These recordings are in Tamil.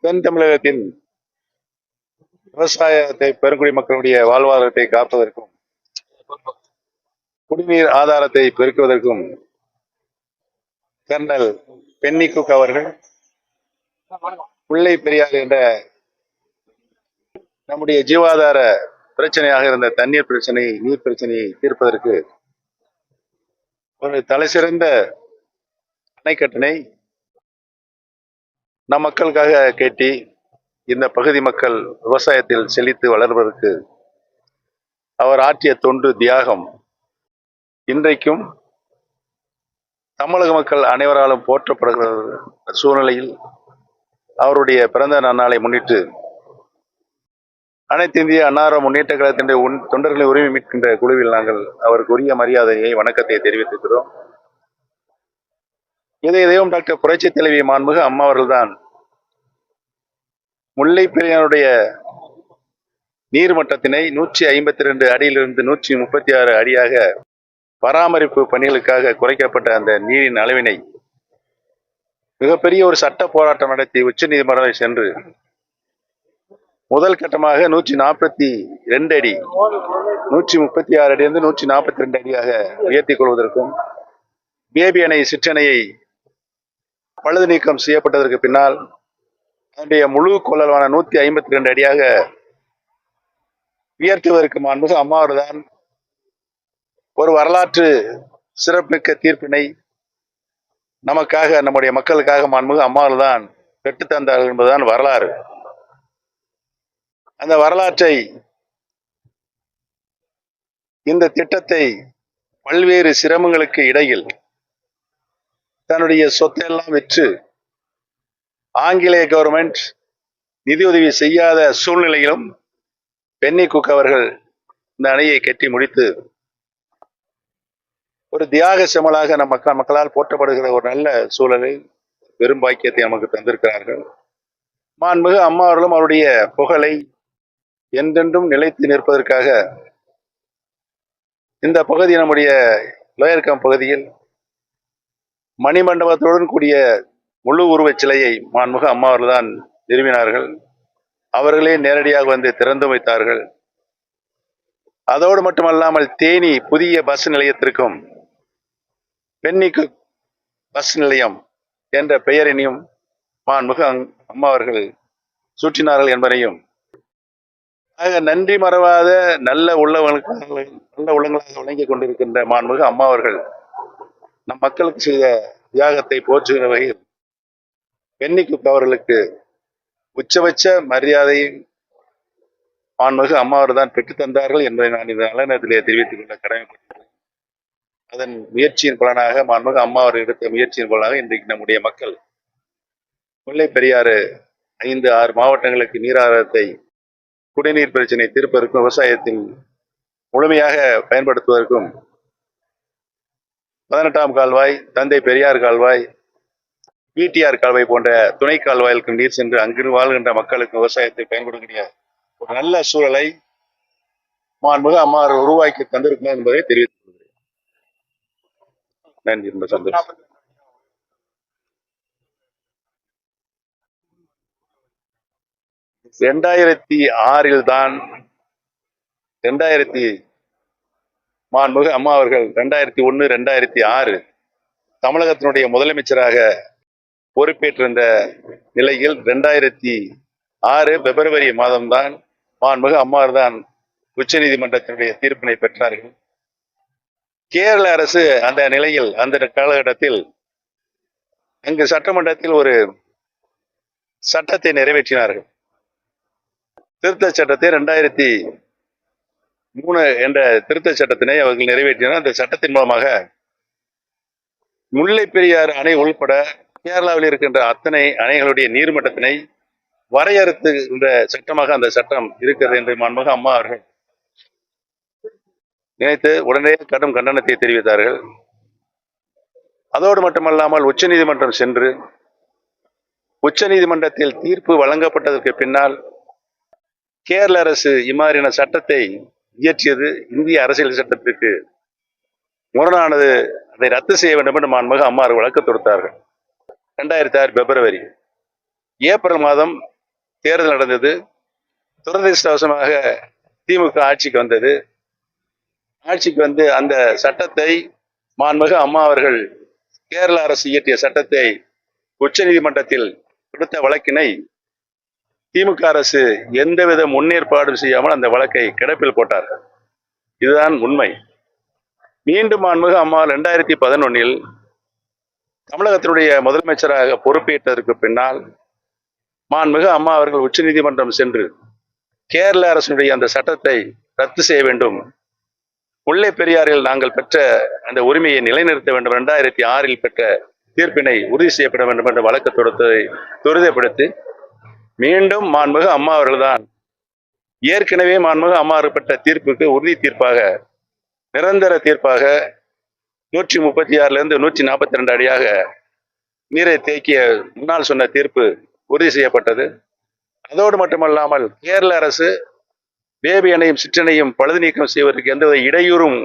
தென் தமிழகத்தின் விவசாயத்தை பெருங்குடி மக்களுடைய வாழ்வாதாரத்தை காப்பதற்கும் குடிநீர் ஆதாரத்தை பெருக்குவதற்கும் கர்னல் பென்னி அவர்கள் முல்லை பெரியார் என்ற நம்முடைய ஜீவாதார பிரச்சனையாக இருந்த தண்ணீர் பிரச்சனை நீர் பிரச்சனையை தீர்ப்பதற்கு ஒரு தலைசிறந்த அணைக்கட்டினை நம் மக்களுக்காக கேட்டி இந்த பகுதி மக்கள் விவசாயத்தில் செழித்து வளர்வதற்கு அவர் ஆற்றிய தொண்டு தியாகம் இன்றைக்கும் தமிழக மக்கள் அனைவராலும் போற்றப்படுகிற சூழ்நிலையில் அவருடைய பிறந்த நன்னாளை முன்னிட்டு அனைத்து இந்திய அன்னார முன்னேற்ற கழகத்தின் உன் தொண்டர்களை உரிமை மீட்கின்ற குழுவில் நாங்கள் அவருக்கு உரிய மரியாதையை வணக்கத்தை தெரிவித்திருக்கிறோம் இதை தெய்வம் டாக்டர் புரட்சி தலைவி மாண்புக அம்மா அவர்கள்தான் முல்லை பெரியாருடைய நீர்மட்டத்தினை நூற்றி ஐம்பத்தி ரெண்டு அடியிலிருந்து நூற்றி முப்பத்தி ஆறு அடியாக பராமரிப்பு பணிகளுக்காக குறைக்கப்பட்ட அந்த நீரின் அளவினை மிகப்பெரிய ஒரு சட்ட போராட்டம் நடத்தி உச்ச நீதிமன்றம் சென்று முதல் கட்டமாக நூற்றி நாற்பத்தி ரெண்டு அடி நூற்றி முப்பத்தி ஆறு அடியிலிருந்து நூற்றி நாற்பத்தி ரெண்டு அடியாக உயர்த்திக் கொள்வதற்கும் பேபி அணை சிற்றணையை பழுது நீக்கம் செய்யப்பட்டதற்கு பின்னால் அதனுடைய முழு கொள்ளலான நூத்தி ஐம்பத்தி ரெண்டு அடியாக உயர்த்துவதற்கு மாண்புக அம்மாவர்தான் ஒரு வரலாற்று சிறப்புமிக்க தீர்ப்பினை நமக்காக நம்முடைய மக்களுக்காக மாண்புக அம்மாவர்கள் தான் பெற்றுத்தந்தார்கள் என்பதுதான் வரலாறு. அந்த வரலாற்றை இந்த திட்டத்தை பல்வேறு சிரமங்களுக்கு இடையில் தன்னுடைய சொத்தையெல்லாம் விற்று ஆங்கிலேய கவர்மெண்ட் நிதியுதவி செய்யாத சூழ்நிலையிலும் பென்னி குக் அவர்கள் இந்த அணையை கட்டி முடித்து ஒரு தியாக செமலாக நம் மக்கள் மக்களால் போற்றப்படுகிற ஒரு நல்ல சூழலை பெரும் பாக்கியத்தை நமக்கு தந்திருக்கிறார்கள். மாண்புமிகு அம்மா அவர்களும் அவருடைய புகழை என்றென்றும் நிலைத்து நிற்பதற்காக இந்த பகுதி நம்முடைய லோயர்கம் பகுதியில் மணிமண்டபத்துடன் கூடிய முழு உருவச் சிலையை மான்முக அம்மா அவர்கள்தான் நிறுவினார்கள். அவர்களே நேரடியாக வந்து திறந்து வைத்தார்கள். அதோடு மட்டுமல்லாமல் தேனி புதிய பஸ் நிலையத்திற்கும் பெண்ணிக்கு பஸ் நிலையம் என்ற பெயரினையும் மான்முக அங்- அம்மா அவர்கள் சூட்டினார்கள் என்பதையும் ஆக நன்றி மறவாத நல்ல உள்ளவர்களுக்கு நல்ல உள்ளங்களாக விளங்கிக் கொண்டிருக்கின்ற மான்முக அம்மா அவர்கள் நம் மக்களுக்கு செய்த தியாகத்தை போற்றுகிற வகையில் பென்னிக்கு அவர்களுக்கு உச்சபட்ச மரியாதையும் மாண்புமிகு அம்மாவர் தான் பெற்றுத் தந்தார்கள் என்பதை நான் இந்த நல்ல நேரத்திலே தெரிவித்துக் கொள்ள கடமைப்பட்டிருக்கிறேன். அதன் முயற்சியின் பலனாக மாண்புமிகு அம்மா அவர் எடுத்த முயற்சியின் பலனாக இன்றைக்கு நம்முடைய மக்கள் முல்லை பெரியாறு ஐந்து ஆறு மாவட்டங்களுக்கு நீராதாரத்தை குடிநீர் பிரச்சனை தீர்ப்பதற்கும் விவசாயத்தின் முழுமையாக பயன்படுத்துவதற்கும் பதினெட்டாம் கால்வாய் தந்தை பெரியார் கால்வாய் பிடிஆர் கால்வாய் போன்ற துணை கால்வாய்களுக்கு நீர் சென்று அங்கு வாழ்கின்ற மக்களுக்கு விவசாயத்தை பயன்படக்கூடிய ஒரு நல்ல சூழலை மாண்புக அம்மா உருவாக்கி தந்திருக்கணும் என்பதை தெரிவித்துக் கொள்கிறேன். நன்றி ரொம்ப சந்தோஷம். ரெண்டாயிரத்தி ஆறில் தான் ரெண்டாயிரத்தி மாண்புமிகு அம்மா அவர்கள் ரெண்டாயிரத்தி ஒன்று ரெண்டாயிரத்தி ஆறு தமிழகத்தினுடைய முதலமைச்சராக பொறுப்பேற்றிருந்த நிலையில் ரெண்டாயிரத்தி ஆறு பிப்ரவரி மாதம்தான் மாண்புமிகு அம்மாவர் தான் உச்ச நீதிமன்றத்தினுடைய தீர்ப்பினை பெற்றார்கள். கேரள அரசு அந்த நிலையில் அந்த காலகட்டத்தில் அங்கு சட்டமன்றத்தில் ஒரு சட்டத்தை நிறைவேற்றினார்கள். திருத்த சட்டத்தை ரெண்டாயிரத்தி மூணு என்ற திருத்த சட்டத்தினை அவர்கள் நிறைவேற்றினார். அந்த சட்டத்தின் மூலமாக முல்லை பெரியார் அணை உள்பட கேரளாவில் இருக்கின்ற அத்தனை அணைகளுடைய நீர்மட்டத்தினை வரையறுத்துகின்ற சட்டமாக அந்த சட்டம் இருக்கிறது என்று மாண்புமிகு அம்மா அவர்கள் நினைத்து உடனே கடும் கண்டனத்தை தெரிவித்தார்கள். அதோடு மட்டுமல்லாமல் உச்ச நீதிமன்றம் சென்று உச்ச நீதிமன்றத்தில் தீர்ப்பு வழங்கப்பட்டதற்கு பின்னால் கேரள அரசு இம்மாதிரியான சட்டத்தை இயற்றியது இந்திய அரசியல் சட்டத்திற்கு முரணானது அதை ரத்து செய்ய வேண்டும் என்று மாண்புமிகு அம்மா வழக்கு தொடுத்தார்கள். ரெண்டாயிரத்தி ஆறு பிப்ரவரி ஏப்ரல் மாதம் தேர்தல் நடந்தது. துரதிருஷ்டவசமாக திமுக ஆட்சிக்கு வந்தது. ஆட்சிக்கு வந்து அந்த சட்டத்தை மாண்புமிகு அம்மா அவர்கள் கேரள அரசு இயற்றிய சட்டத்தை உச்சநீதிமன்றத்தில் கொடுத்த வழக்கினை திமுக அரசு எந்தவித முன்னேற்பாடும் செய்யாமல் அந்த வழக்கை கிடப்பில் போட்டார்கள் இதுதான் உண்மை. மீண்டும் மாண்புமிகு அம்மா ரெண்டாயிரத்தி பதினொன்னில் தமிழகத்தினுடைய முதலமைச்சராக பொறுப்பேற்றதற்கு பின்னால் மாண்புமிகு அம்மா அவர்கள் உச்சநீதிமன்றம் சென்று கேரள அரசினுடைய அந்த சட்டத்தை ரத்து செய்ய வேண்டும். முல்லை பெரியாறில் நாங்கள் பெற்ற அந்த உரிமையை நிலைநிறுத்த வேண்டும். ரெண்டாயிரத்தி ஆறில் பெற்ற தீர்ப்பினை உறுதி செய்யப்பட வேண்டும் என்ற வழக்கு தொடுத்ததை துரிதப்படுத்தி மீண்டும் மாண்புக அம்மா அவர்கள்தான். ஏற்கனவே மாண்புக அம்மா பெற்ற தீர்ப்புக்கு உறுதி தீர்ப்பாக நிரந்தர தீர்ப்பாக நூற்றி முப்பத்தி ஆறுலேருந்து நூற்றி நாற்பத்தி ரெண்டு அடியாக நீரை தேக்கிய முன்னால் சொன்ன தீர்ப்பு உறுதி செய்யப்பட்டது. அதோடு மட்டுமல்லாமல் கேரள அரசு பேபி அணையும் சிற்றணையும் பழுது நீக்கம் செய்வதற்கு எந்தவித இடையூறும்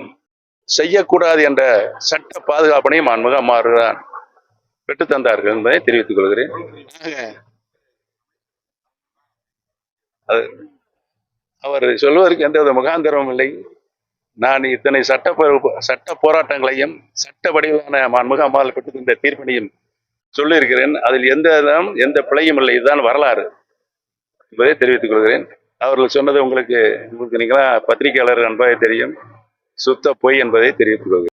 செய்யக்கூடாது என்ற சட்ட பாதுகாப்பினையும் மாண்புக அம்மா அவர்கள் தான் பெற்றுத்தந்தார்கள் என்பதை தெரிவித்துக் கொள்கிறேன். அது அவர் சொல்வதற்கு எந்தவித முகாந்திரமும் இல்லை. நான் இத்தனை சட்ட சட்ட போராட்டங்களையும் சட்ட வடிவிலான மாண்புமிகு அம்மாவில் பெற்று தீர்ப்பினையும் சொல்லியிருக்கிறேன். அதில் எந்த விதம் எந்த பிழையும் இல்லை. இதுதான் வரலாறு என்பதை தெரிவித்துக் கொள்கிறேன். அவர்கள் சொன்னது உங்களுக்கு உங்களுக்கு நீங்களா பத்திரிகையாளர் அன்பாக தெரியும். சுத்த பொய் என்பதை தெரிவித்துக் கொள்கிறேன்.